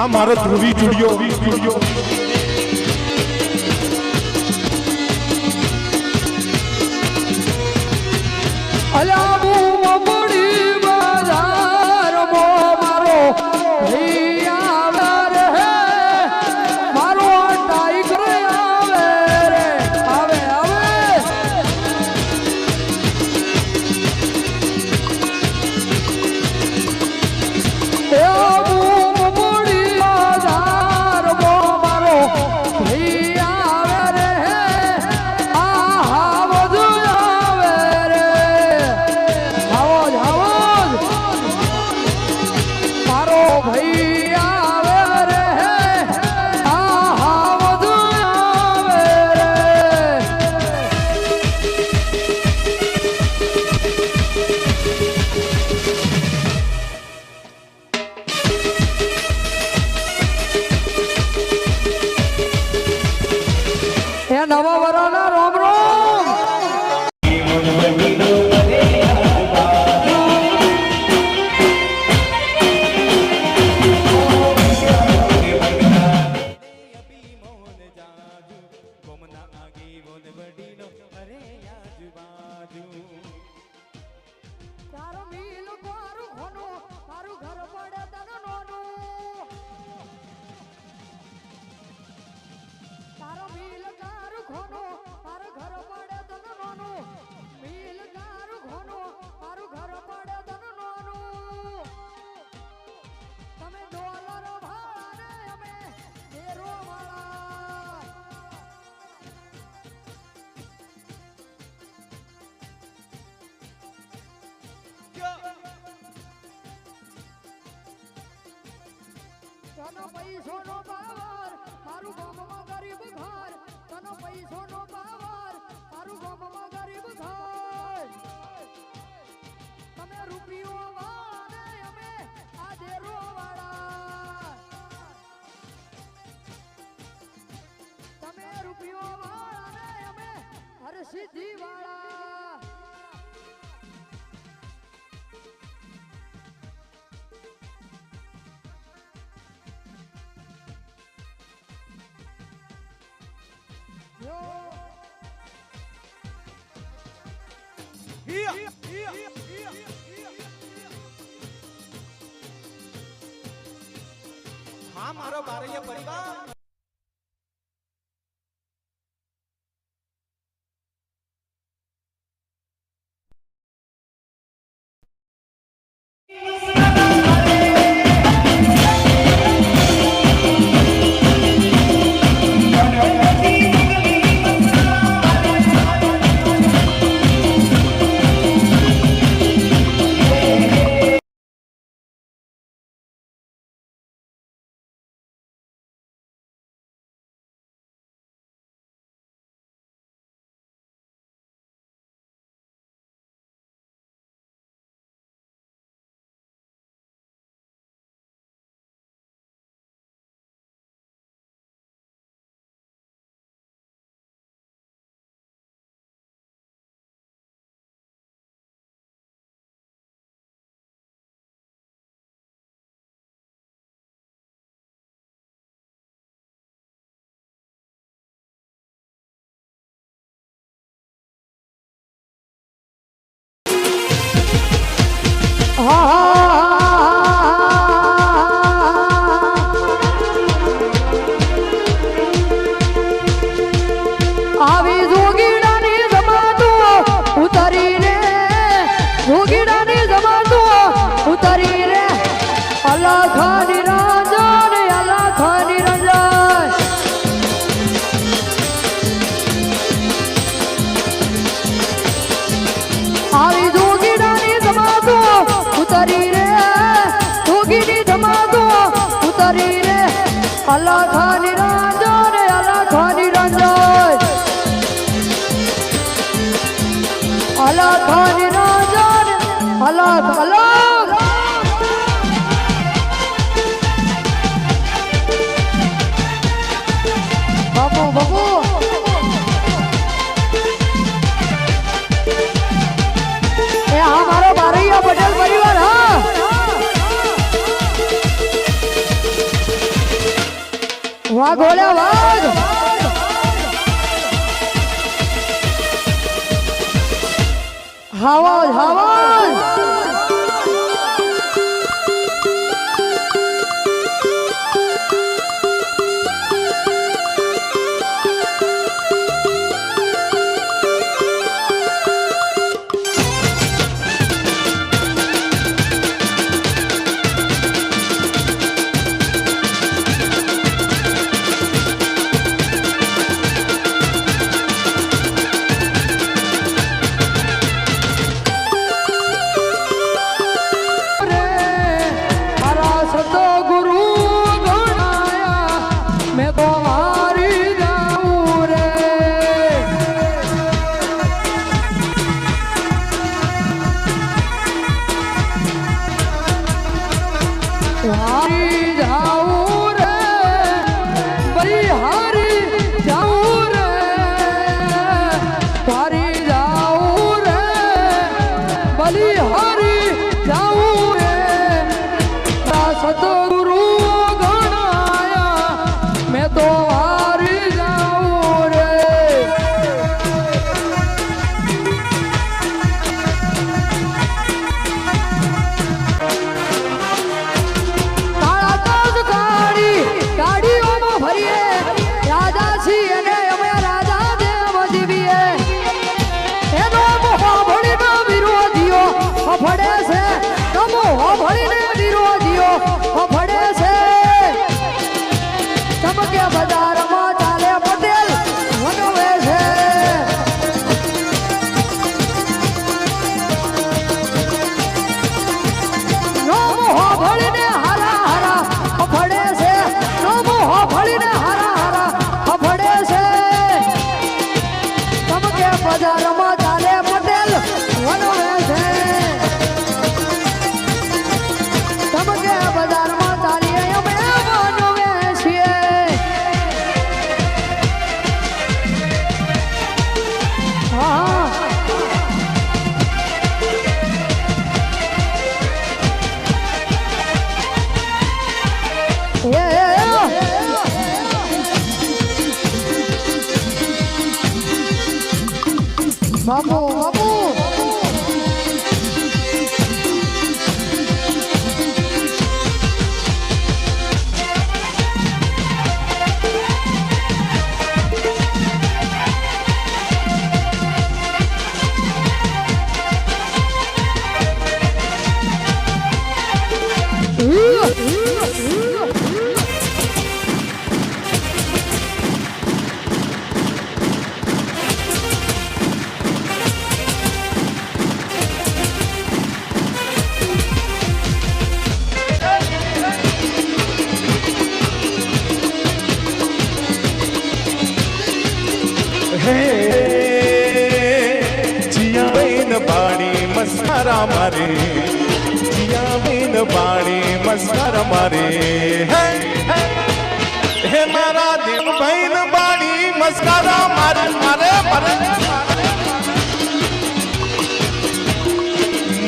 હા મારો ધ્રુવી સ્ટુડિયો એ નવા વરાના પૈસો નો પાવર, મારું ગામમાં ગરીબ ઘર. તનો પૈસો નો પાવર, મારું ગામમાં ગરીબ ઘર. તમે રૂપિયો આજે રોવાળા તમે રૂપિયો વાળા અમે સિદ્ધિ વાળા હા મારો બારૈયા પરિવાર. ઉતરી રે ભોગીની ધમાકો ઉતરી રે અલ્લાહ ખાની રાંજો રે ખાની રાંજો અલ્લાહ ખાની રાંજો રે અલ્લાહ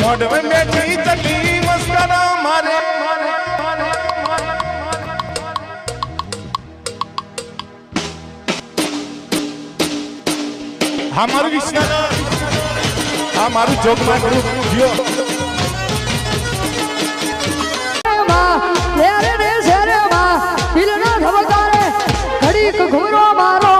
મોઢવે બેઠી મારું જોગમાં ઘડીક ઘૂરો મારો.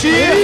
七